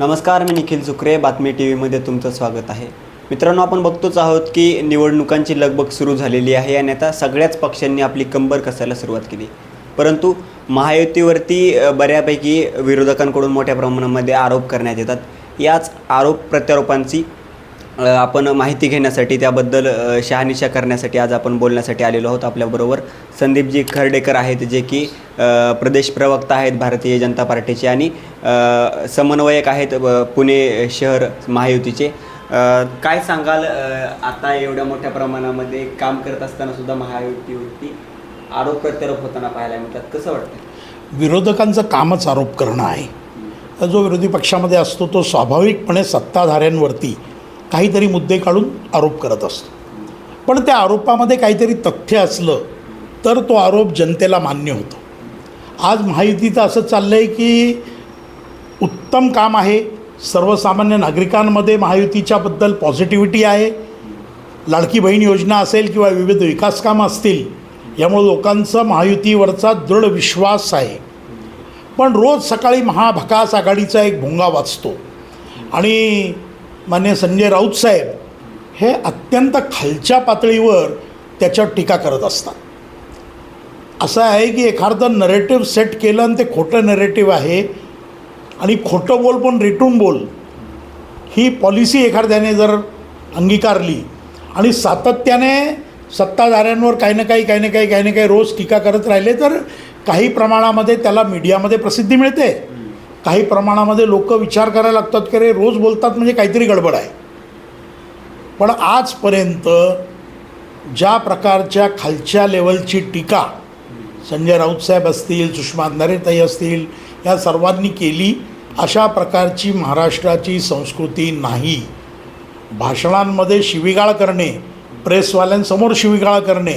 नमस्कार मी निखिल सुक्रे बातमी टी व्हीमध्ये तुमचं स्वागत आहे. मित्रांनो आपण बघतोच आहोत की निवडणुकांची लगबग सुरू झालेली आहे आणि आता सगळ्याच पक्षांनी आपली कंबर कसायला सुरुवात केली. परंतु महायुतीवरती बऱ्यापैकी विरोधकांकडून मोठ्या प्रमाणामध्ये आरोप करण्यात येतात. याच आरोप प्रत्यारोपांची आपण माहिती घेण्यासाठी त्याबद्दल शहानिशा करण्यासाठी आज आपण बोलण्यासाठी आलेलो आहोत आपल्याबरोबर संदीपजी खर्डेकर आहेत जे की प्रदेश प्रवक्ता आहेत भारतीय जनता पार्टीचे आणि समन्वयक आहेत पुणे शहर महायुतीचे. काय सांगाल आता एवढ्या मोठ्या प्रमाणामध्ये काम करत असताना सुद्धा महायुतीवरती आरोप प्रत्यारोप होताना पाहायला मिळतात. कसं वाटतं विरोधकांचं कामच आरोप करणं आहे. जो विरोधी पक्षामध्ये असतो तो स्वाभाविकपणे सत्ताधाऱ्यांवरती काहीतरी मुद्दे काढून आरोप करत असतो. पण त्या आरोपामध्ये काहीतरी तथ्य असलं तर तो आरोप जनतेला मान्य होतो. आज महायुतीचं असं चाललं आहे की उत्तम काम आहे सर्वसामान्य नागरिकांमध्ये महायुतीच्याबद्दल पॉझिटिव्हिटी आहे लाडकी बहीण योजना असेल किंवा विविध विकासकामं असतील यामुळे लोकांचा महायुतीवरचा दृढ विश्वास आहे. पण रोज सकाळी महाभकास आघाडीचा एक भोंगा वाचतो आणि मान्य संजय राऊत साहेब हे अत्यंत खालच्या पातळीवर त्याच्यावर टीका करत असतात. असं आहे की एखादं नरेटिव्ह सेट केलं आणि ते खोटं नरेटिव्ह आहे आणि खोटं बोल पण रिटून बोल ही पॉलिसी एखाद्याने जर अंगीकारली आणि सातत्याने सत्ताधाऱ्यांवर काही ना काही काही ना काही काही ना काही रोज टीका करत राहिले तर काही प्रमाणामध्ये त्याला मीडियामध्ये प्रसिद्धी मिळते. काही प्रमाणामध्ये लोक विचार करायला लागतात की अरे रोज बोलतात म्हणजे काहीतरी गडबड आहे. पण आजपर्यंत ज्या प्रकारच्या खालच्या लेवलची टीका संजय राऊत साहेब असतील सुषमा अंधारेताई असतील या सर्वांनी केली अशा प्रकारची महाराष्ट्राची संस्कृती नाही. भाषणांमध्ये शिवीगाळ करणे प्रेसवाल्यांसमोर शिवीगाळ करणे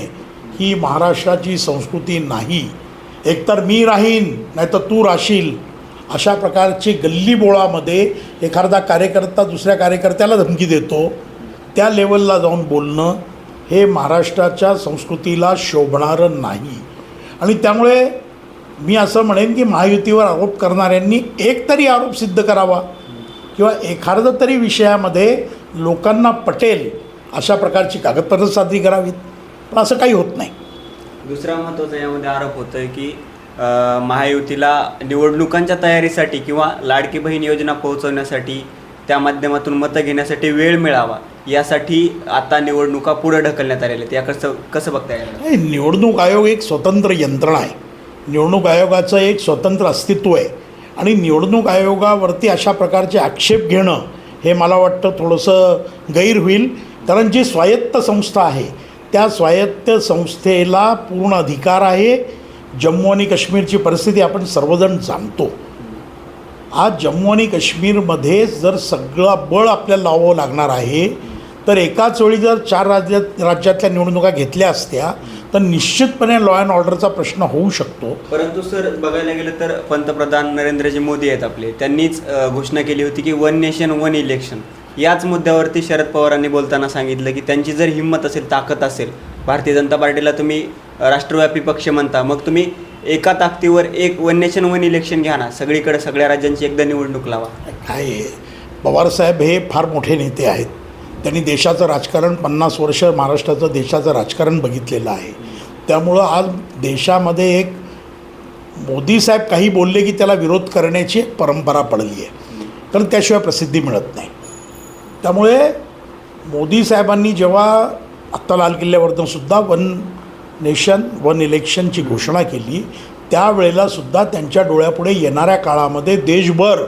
ही महाराष्ट्राची संस्कृती नाही. एकतर मी राहीन नाहीतर तू राहशील अशा प्रकारची गल्लीबोळामध्ये एखादा कार्यकर्ता दुसऱ्या कार्यकर्त्याला धमकी देतो त्या लेवलला जाऊन बोलणं हे महाराष्ट्राच्या संस्कृतीला शोभणारं नाही. आणि त्यामुळे मी असं म्हणेन की महायुतीवर आरोप करणाऱ्यांनी एक तरी आरोप सिद्ध करावा किंवा एखादं तरी विषयामध्ये लोकांना पटेल अशा प्रकारची कागदपत्रं सादरी करावीत. पण असं काही होत नाही. दुसरा महत्त्वाचा यामध्ये आरोप होतो आहे की महायुतीला निवडणुकांच्या तयारीसाठी किंवा लाडकी बहीण योजना पोहोचवण्यासाठी त्या माध्यमातून मतं घेण्यासाठी वेळ मिळावा यासाठी आता निवडणुका पुढे ढकलण्यात आलेल्या आहेत. या कसं कसं बघता येईल निवडणूक आयोग एक स्वतंत्र यंत्रणा आहे. निवडणूक आयोगाचं एक स्वतंत्र अस्तित्व आहे. आणि निवडणूक आयोगावरती अशा प्रकारचे आक्षेप घेणं हे मला वाटतं थोडंसं गैर होईल. कारण जी स्वायत्त संस्था आहे त्या स्वायत्त संस्थेला पूर्ण अधिकार आहे. जम्मू आणि काश्मीरची परिस्थिती आपण सर्वजण जाणतो. आज जम्मू आणि काश्मीरमध्ये जर सगळं बळ आपल्याला लावावं लागणार आहे तर एकाच वेळी जर चार राज्यात राज्यातल्या निवडणुका घेतल्या असत्या तर निश्चितपणे लॉ अँड ऑर्डरचा प्रश्न होऊ शकतो. परंतु सर बघायला गेलं तर पंतप्रधान नरेंद्रजी मोदी आहेत आपले. त्यांनीच घोषणा केली होती की वन नेशन वन इलेक्शन याच मुद्द्यावरती शरद पवारांनी बोलताना सांगितलं की त्यांची जर हिंमत असेल ताकद असेल भारतीय जनता पार्टीला तुम्ही राष्ट्रव्यापी पक्ष म्हणता. मग तुम्ही एका ताकदीवर एक वन नेशन वन इलेक्शन घ्या ना. सगळीकडे सगळ्या राज्यांची एकदा निवडणूक लावा. काय पवारसाहेब हे फार मोठे नेते आहेत. त्यांनी देशाचं राजकारण पन्नास वर्ष महाराष्ट्राचं देशाचं राजकारण बघितलेलं आहे. त्यामुळं आज देशामध्ये एक मोदी साहेब काही बोलले की त्याला विरोध करण्याची एक परंपरा पडली आहे. कारण त्याशिवाय प्रसिद्धी मिळत नाही. त्यामुळे मोदी साहेबांनी जेव्हा आत्ता लाल किल्ल्यावरनं सुद्धा वन नेशन वन इलेक्शनची घोषणा केली त्यावेळेला सुद्धा त्यांच्या डोळ्यापुढे येणाऱ्या काळामध्ये देशभर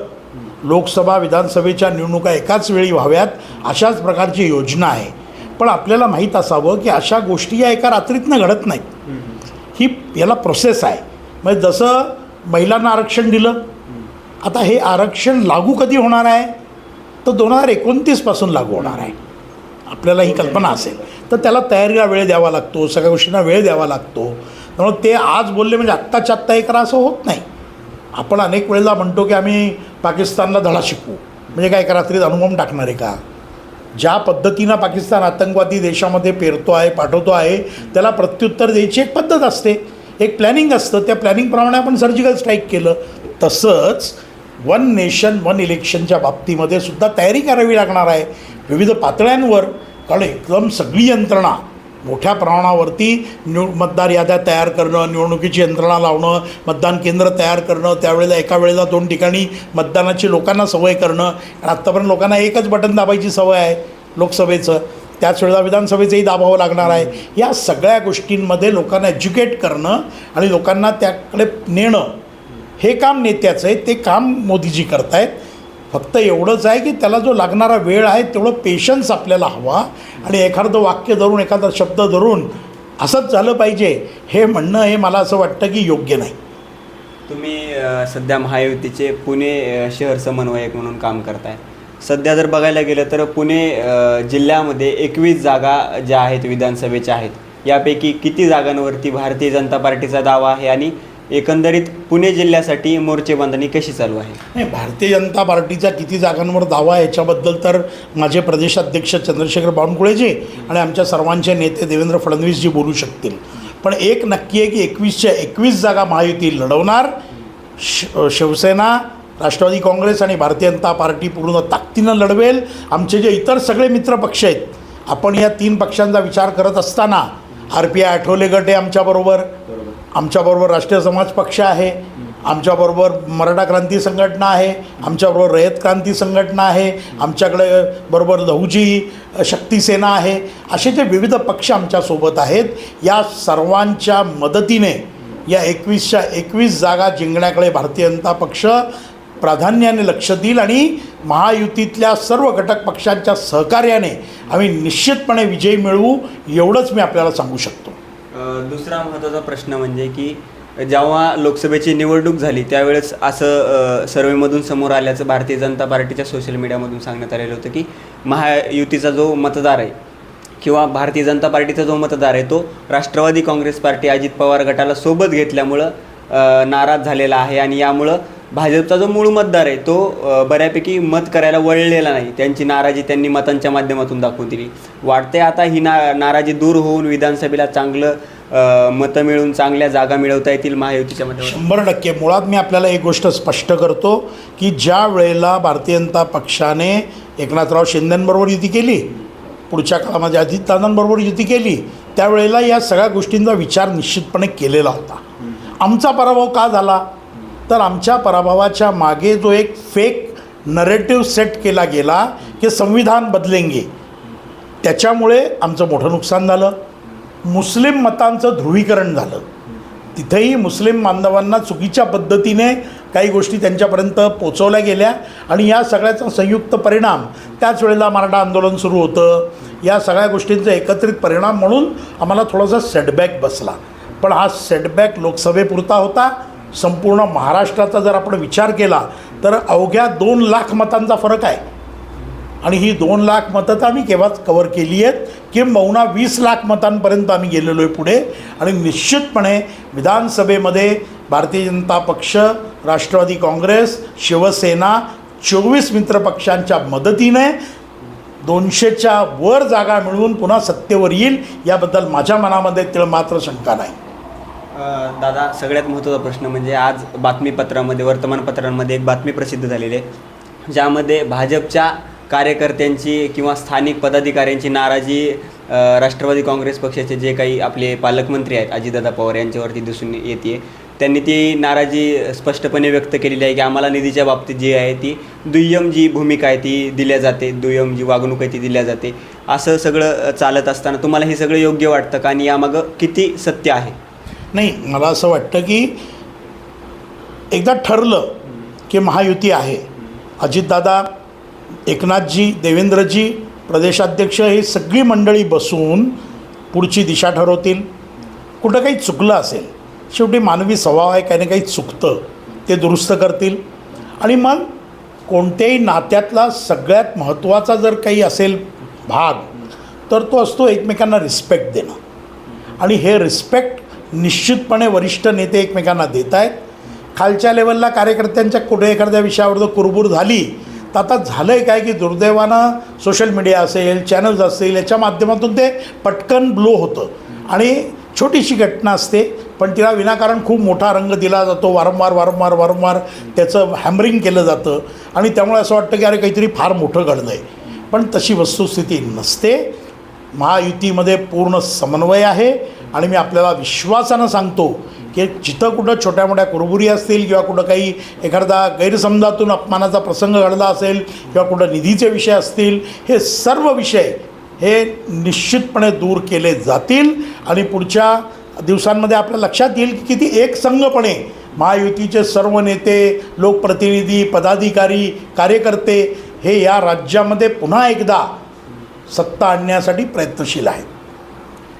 लोकसभा विधानसभेच्या निवडणुका एकाच वेळी व्हाव्यात अशाच प्रकारची योजना आहे. पण आपल्याला माहीत असावं की अशा गोष्टी या एका रात्रीतनं घडत नाहीत. ही याला प्रोसेस आहे. म्हणजे जसं महिलांना आरक्षण दिलं आता हे आरक्षण लागू कधी होणार आहे? तर दोन हजार एकोणतीसपासून लागू होणार आहे. आपल्याला ही कल्पना असेल. तर त्याला तयारीला वेळ द्यावा लागतो सगळ्या गोष्टींना वेळ द्यावा लागतो. त्यामुळे ते आज बोलले म्हणजे आत्ताच्या आत्ता हे करा असं होत नाही. आपण अनेक वेळेला म्हणतो की आम्ही पाकिस्तानला धडा शिकवू. म्हणजे काय करा तरी अनुभव टाकणार आहे का? ज्या पद्धतीनं पाकिस्तान आतंकवादी देशामध्ये पेरतो आहे पाठवतो आहे त्याला प्रत्युत्तर द्यायची एक पद्धत असते. एक प्लॅनिंग असतं. त्या प्लॅनिंगप्रमाणे आपण सर्जिकल स्ट्राईक केलं. तसंच वन नेशन वन इलेक्शनच्या बाबतीमध्ये सुद्धा तयारी करावी लागणार आहे. विविध पातळ्यांवर कारण एकदम सगळी यंत्रणा मोठ्या प्रमाणावरती निव मतदार याद्या तयार करणं निवडणुकीची यंत्रणा लावणं मतदान केंद्र तयार करणं त्यावेळेला एका वेळेला दोन ठिकाणी मतदानाची लोकांना सवय करणं. आणि आत्तापर्यंत लोकांना एकच बटन दाबायची सवय आहे लोकसभेचं. त्याच वेळेला विधानसभेचंही दाबावं लागणार आहे. या सगळ्या गोष्टींमध्ये लोकांना एज्युकेट करणं आणि लोकांना त्याकडे नेणं हे काम नेत्याचं आहे ते काम मोदीजी करतायत. फक्त एवढंच आहे की त्याला जो लागणारा वेळ आहे तेवढं पेशन्स आपल्याला हवा. आणि एखादं वाक्य धरून एखादा शब्द धरून असंच झालं पाहिजे. हे म्हणणं हे मला असं वाटतं की योग्य नाही. तुम्ही सध्या महायुतीचे पुणे शहर समन्वयक म्हणून काम करताय. सध्या जर बघायला गेलं तर पुणे जिल्ह्यामध्ये एकवीस जागा ज्या आहेत विधानसभेच्या आहेत. यापैकी किती जागांवरती भारतीय जनता पार्टीचा दावा आहे आणि एकंदरीत पुणे जिल्ह्यासाठी मोर्चे बांधणी कशी चालू आहे? नाही भारतीय जनता पार्टीचा किती जागांवर दावा आहे याच्याबद्दल तर माझे प्रदेशाध्यक्ष चंद्रशेखर बावनकुळेजी आणि आमच्या सर्वांचे नेते देवेंद्र फडणवीसजी बोलू शकतील. पण एक नक्की आहे की एकवीसच्या एकवीस जागा महायुती लढवणार. श शिवसेना राष्ट्रवादी काँग्रेस आणि भारतीय जनता पार्टी पूर्ण ताकदीनं लढवेल. आमचे जे इतर सगळे मित्र पक्ष आहेत आपण या तीन पक्षांचा विचार करत असताना आर पी आय आठवले गट आहे आमच्याबरोबर. आमच्याबरोबर राष्ट्रीय समाज पक्ष आहे. आमच्याबरोबर मराठा क्रांती संघटना आहे. आमच्याबरोबर रयत क्रांती संघटना आहे. आमच्याकडे बरोबर लहुजी शक्ती सेना आहे. असे जे विविध पक्ष आमच्यासोबत आहेत या सर्वांच्या मदतीने या एकवीसच्या एकवीस जागा जिंकण्याकडे भारतीय जनता पक्ष प्राधान्याने लक्ष देईल आणि महायुतीतल्या सर्व घटक पक्षांच्या सहकार्याने आम्ही निश्चितपणे विजय मिळवू एवढंच मी आपल्याला सांगू शकतो. दुसरा महत्त्वाचा प्रश्न म्हणजे की जेव्हा लोकसभेची निवडणूक झाली त्यावेळेस असं सर्वेमधून समोर आल्याचं भारतीय जनता पार्टीच्या सोशल मीडियामधून सांगण्यात आलेलं होतं की महायुतीचा जो मतदार आहे किंवा भारतीय जनता पार्टीचा जो मतदार आहे तो राष्ट्रवादी काँग्रेस पार्टी अजित पवार गटाला सोबत घेतल्यामुळं नाराज झालेला आहे आणि यामुळं भाजपचा जो मूळ मतदार आहे तो बऱ्यापैकी मत करायला वळलेला नाही. त्यांची नाराजी त्यांनी मतांच्या माध्यमातून दाखवून दिली. वाटते आता ही ना नाराजी दूर होऊन विधानसभेला चांगलं मतं मिळून चांगल्या जागा मिळवता येतील महायुतीच्या मध्ये शंभर टक्के. मुळात मी आपल्याला एक गोष्ट स्पष्ट करतो की ज्या वेळेला भारतीय जनता पक्षाने एकनाथराव शिंदेंबरोबर युती केली पुढच्या काळामध्ये अजितदादांबरोबर युती केली त्यावेळेला या सगळ्या गोष्टींचा विचार निश्चितपणे केलेला होता. आमचा पराभव का झाला? तर आमच्या पराभवाच्या मागे जो एक फेक नरेटिव्ह सेट केला गेला की संविधान बदलेंगे. त्याच्यामुळे आमचं मोठं नुकसान झालं. मुस्लिम मतांचं ध्रुवीकरण झालं. तिथेही मुस्लिम बांधवांना चुकीच्या पद्धतीने काही गोष्टी त्यांच्यापर्यंत पोचवल्या गेल्या. आणि या सगळ्याचा संयुक्त परिणाम त्याच वेळेला मराठा आंदोलन सुरू होतं. या सगळ्या गोष्टींचा एकत्रित परिणाम म्हणून आम्हाला थोडासा सेटबॅक बसला. पण हा सेटबॅक लोकसभेपुरता होता. संपूर्ण महाराष्ट्राचा जर आपण विचार केला तर अवघ्या दोन लाख मतांचा फरक आहे. आणि ही दोन लाख मतं तर आम्ही केव्हाच कवर केली आहेत किंबहुना वीस लाख मतांपर्यंत आम्ही गेलेलो आहे पुढे. आणि निश्चितपणे विधानसभेमध्ये भारतीय जनता पक्ष राष्ट्रवादी काँग्रेस शिवसेना चोवीस मित्रपक्षांच्या मदतीने दोनशेच्या वर जागा मिळवून पुन्हा सत्तेवर येईल याबद्दल माझ्या मनामध्ये तिळ मात्र शंका नाही. दादा सगळ्यात महत्त्वाचा प्रश्न म्हणजे आज बातमीपत्रामध्ये वर्तमानपत्रांमध्ये एक बातमी प्रसिद्ध झालेली आहे. ज्यामध्ये भाजपच्या कार्यकर्त्यांची किंवा स्थानिक पदाधिकाऱ्यांची नाराजी राष्ट्रवादी काँग्रेस पक्षाचे जे काही आपले पालकमंत्री आहेत अजितदादा पवार यांच्यावरती दिसून येते. त्यांनी ती नाराजी स्पष्टपणे व्यक्त केलेली आहे की आम्हाला निधीच्या बाबतीत जी आहे ती दुय्यम जी भूमिका आहे ती दिल्या जाते. दुय्यम जी वागणूक आहे ती दिल्या जाते. असं सगळं चालत असताना तुम्हाला हे सगळं योग्य वाटतं का? आणि यामागं किती सत्य आहे? नाही मला असं वाटतं की एकदा ठरलं की महायुती आहे. अजितदादा एकनाथजी देवेंद्रजी प्रदेशाध्यक्ष ही सगळी मंडळी बसून पुढची दिशा ठरवतील. कुठं काही चुकलं असेल शेवटी मानवी स्वभाव आहे काही ना काही चुकतं ते दुरुस्त करतील. आणि मग कोणत्याही नात्यातला सगळ्यात महत्त्वाचा जर काही असेल भाग तर तो असतो एकमेकांना रिस्पेक्ट देणं. आणि हे रिस्पेक्ट निश्चितपणे वरिष्ठ नेते एकमेकांना देत आहेत. खालच्या लेवलला कार्यकर्त्यांच्या कुठे एखाद्या विषयावर जर कुरबूर झाली तर आता झालं आहे काय की दुर्दैवानं सोशल मीडिया असेल चॅनल्स असतील याच्या माध्यमातून ते पटकन ब्लो होतं. आणि छोटीशी घटना असते पण तिला विनाकारण खूप मोठा रंग दिला जातो. वारंवार वारंवार वारंवार त्याचं हॅमरिंग केलं जातं. आणि त्यामुळे असं वाटतं की अरे काहीतरी फार मोठं घडलं आहे पण तशी वस्तुस्थिती नसते. महायुतीमध्ये पूर्ण समन्वय आहे आणि मी आपल्याला विश्वासानं सांगतो की जिथं कुठं छोट्या मोठ्या कुरबुरी असतील किंवा कुठं काही एखादा गैरसमजातून अपमानाचा प्रसंग घडला असेल किंवा कुठं निधीचे विषय असतील हे सर्व विषय हे निश्चितपणे दूर केले जातील आणि पुढच्या दिवसांमध्ये आपल्या लक्षात येईल की किती एकसंघपणे महायुतीचे सर्व नेते लोकप्रतिनिधी पदाधिकारी कार्यकर्ते हे या राज्यामध्ये पुन्हा एकदा सत्ता आणण्यासाठी प्रयत्नशील आहेत.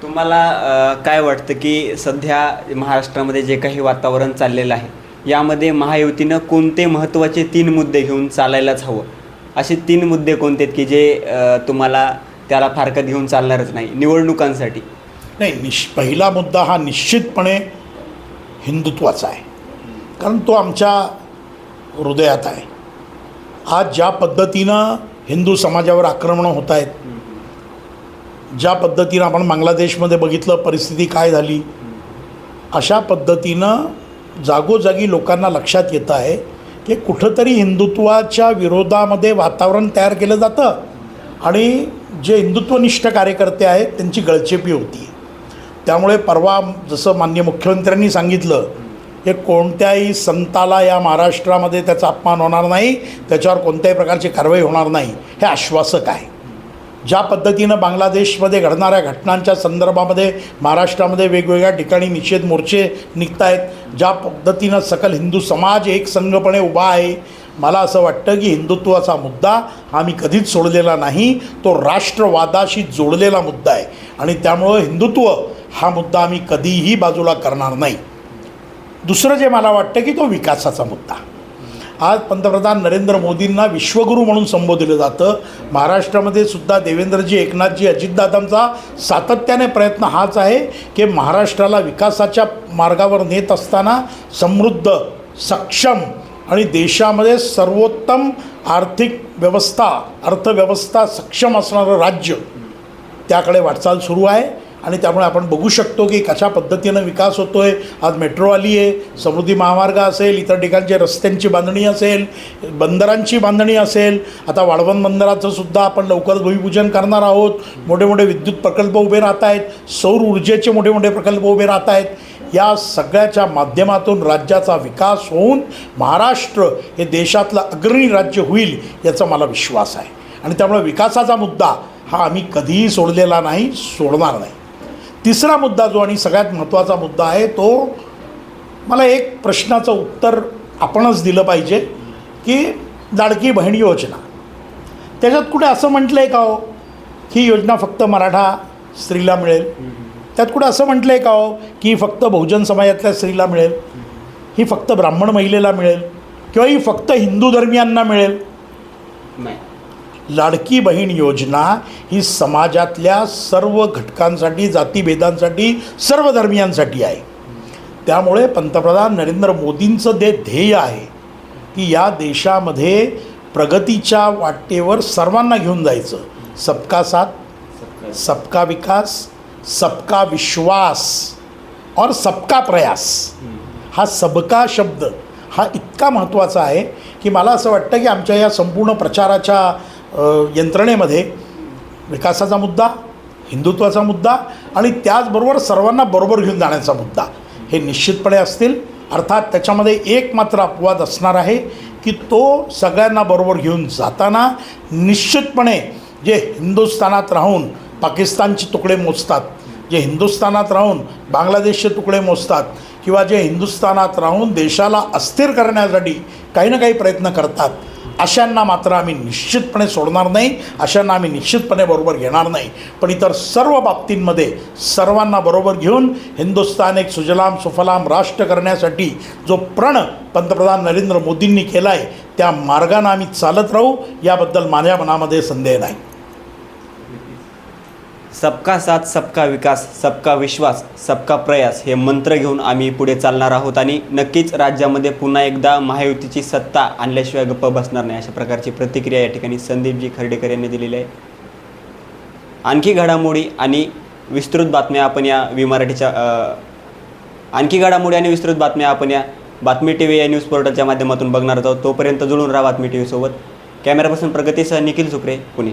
तुम्हाला अ, काय वाटतं की सध्या महाराष्ट्रामध्ये जे काही वातावरण चाललेलं आहे यामध्ये महायुतीनं कोणते महत्त्वाचे तीन मुद्दे घेऊन चालायलाच हवं? असे तीन मुद्दे कोणते आहेत की जे अ, तुम्हाला त्याला फारकत घेऊन चालणारच नाही निवडणुकांसाठी? नाही निश पहिला मुद्दा हा निश्चितपणे हिंदुत्वाचा आहे. कारण तो आमच्या हृदयात आहे. आज ज्या पद्धतीनं हिंदू समाजावर आक्रमणं होत आहेत ज्या पद्धतीनं आपण बांगलादेशमध्ये बघितलं परिस्थिती काय झाली अशा पद्धतीनं जागोजागी लोकांना लक्षात येतं आहे की कुठंतरी हिंदुत्वाच्या विरोधामध्ये वातावरण तयार केलं जातं आणि जे हिंदुत्वनिष्ठ कार्यकर्ते आहेत त्यांची गळचेपी होती. त्यामुळे परवा जसं मान्य मुख्यमंत्र्यांनी सांगितलं हे कोणत्याही संताला या महाराष्ट्रामध्ये त्याचा अपमान होणार नाही त्याच्यावर कोणत्याही प्रकारची कारवाई होणार नाही हे आश्वासक आहे. ज्या पद्धतीनं बांगलादेशमध्ये घडणाऱ्या घटनांच्या संदर्भामध्ये महाराष्ट्रामध्ये वेगवेगळ्या ठिकाणी निषेध मोर्चे निघत आहेत ज्या पद्धतीनं सकल हिंदू समाज एक संघपणे उभा आहे मला असं वाटतं की हिंदुत्वाचा मुद्दा हा मी कधीच सोडलेला नाही तो राष्ट्रवादाशी जोडलेला मुद्दा आहे. आणि त्यामुळं हिंदुत्व हा मुद्दा आम्ही कधीही बाजूला करणार नाही. दुसरं जे मला वाटतं की तो विकासाचा मुद्दा. आज पंतप्रधान नरेंद्र मोदींना विश्वगुरू म्हणून संबोधलं जातं. महाराष्ट्रामध्ये सुद्धा देवेंद्रजी एकनाथजी अजितदादांचा सातत्याने प्रयत्न हाच आहे की महाराष्ट्राला विकासाच्या मार्गावर नेत असताना समृद्ध सक्षम आणि देशामध्ये सर्वोत्तम आर्थिक व्यवस्था अर्थव्यवस्था सक्षम असणारं राज्य त्याकडे वाटचाल सुरू आहे. आणि त्यामुळे आपण बघू शकतो की कशा पद्धतीनं विकास होतो आहे आज मेट्रो आली आहे समृद्धी महामार्ग असेल इतर ठिकाणचे रस्त्यांची बांधणी असेल बंदरांची बांधणी असेल. आता वाळवण बंदराचं सुद्धा आपण लवकरच भूमिपूजन करणार आहोत. मोठे मोठे विद्युत प्रकल्प उभे राहत आहेत. सौर ऊर्जेचे मोठे मोठे प्रकल्प उभे राहत आहेत. या सगळ्याच्या माध्यमातून राज्याचा विकास होऊन महाराष्ट्र हे देशातलं अग्रणी राज्य होईल याचा मला विश्वास आहे. आणि त्यामुळे विकासाचा मुद्दा हा आम्ही कधीही सोडलेला नाही सोडणार नाही. तिसरा मुद्दा जो आणि सगळ्यात महत्त्वाचा मुद्दा आहे तो मला एक प्रश्नाचं उत्तर आपणच दिलं पाहिजे की लाडकी बहीण योजना. त्याच्यात कुठे असं म्हटलं आहे का हो ही योजना फक्त मराठा स्त्रीला मिळेल. त्यात कुठे असं म्हटलं आहे का हो की फक्त बहुजन समाजातल्या स्त्रीला मिळेल. ही फक्त ब्राह्मण महिलेला मिळेल. किंवा ही फक्त हिंदू धर्मियांना मिळेल. नाही. लाडकी बहीण योजना ही समाजातल्या सर्व घटकांसाठी जातीभेदांसाठी सर्व धर्मियांसाठी आहे. त्यामुळे पंतप्रधान नरेंद्र मोदींचं जे ध्येय आहे की या देशामध्ये प्रगतीच्या वाटेवर सर्वांना घेऊन जायचं. सबका साथ सबका विकास सबका विश्वास और सबका प्रयास. हा सबका शब्द हा इतका महत्त्वाचा आहे की मला असं वाटतं की आमच्या या संपूर्ण प्रचाराच्या यंत्रणेमध्ये विकासाचा मुद्दा हिंदुत्वाचा मुद्दा आणि त्याचबरोबर सर्वांना बरोबर घेऊन जाण्याचा मुद्दा हे निश्चितपणे असतील. अर्थात त्याच्यामध्ये एक मात्र अपवाद असणार आहे की तो सगळ्यांना बरोबर घेऊन जाताना निश्चितपणे जे हिंदुस्थानात राहून पाकिस्तानचे तुकडे मोजतात जे हिंदुस्थानात राहून बांगलादेशचे तुकडे मोजतात किंवा जे हिंदुस्थानात राहून देशाला अस्थिर करण्यासाठी काही ना काही प्रयत्न करतात अशांना मात्र आम्ही निश्चितपणे सोडणार नाही अशांना आम्ही निश्चितपणे बरोबर घेणार नाही. पण इतर सर्व बाबतींमध्ये सर्वांना बरोबर घेऊन हिंदुस्थान एक सुजलाम सुफलाम राष्ट्र करण्यासाठी जो प्रण पंतप्रधान नरेंद्र मोदींनी केला आहे त्या मार्गानं आम्ही चालत राहू याबद्दल माझ्या मनामध्ये संदेह नाही. सबका साथ सबका विकास सबका विश्वास सबका प्रयास हे मंत्र घेऊन आम्ही पुढे चालणार आहोत आणि नक्कीच राज्यामध्ये पुन्हा एकदा महायुतीची सत्ता आणल्याशिवाय गप्प बसणार नाही अशा प्रकारची प्रतिक्रिया या ठिकाणी संदीपजी खर्डेकर यांनी दिलेली आहे. आणखी घडामोडी आणि विस्तृत बातम्या आपण या वि मराठीच्या आणखी घडामोडी आणि विस्तृत बातम्या आपण या बातमी टी व्ही या न्यूज पोर्टलच्या माध्यमातून बघणार आहोत. तोपर्यंत जुळून राहा बातमी टी व्हीसोबत कॅमेरापासून प्रगतीसह निखिल सुप्रे पुणे.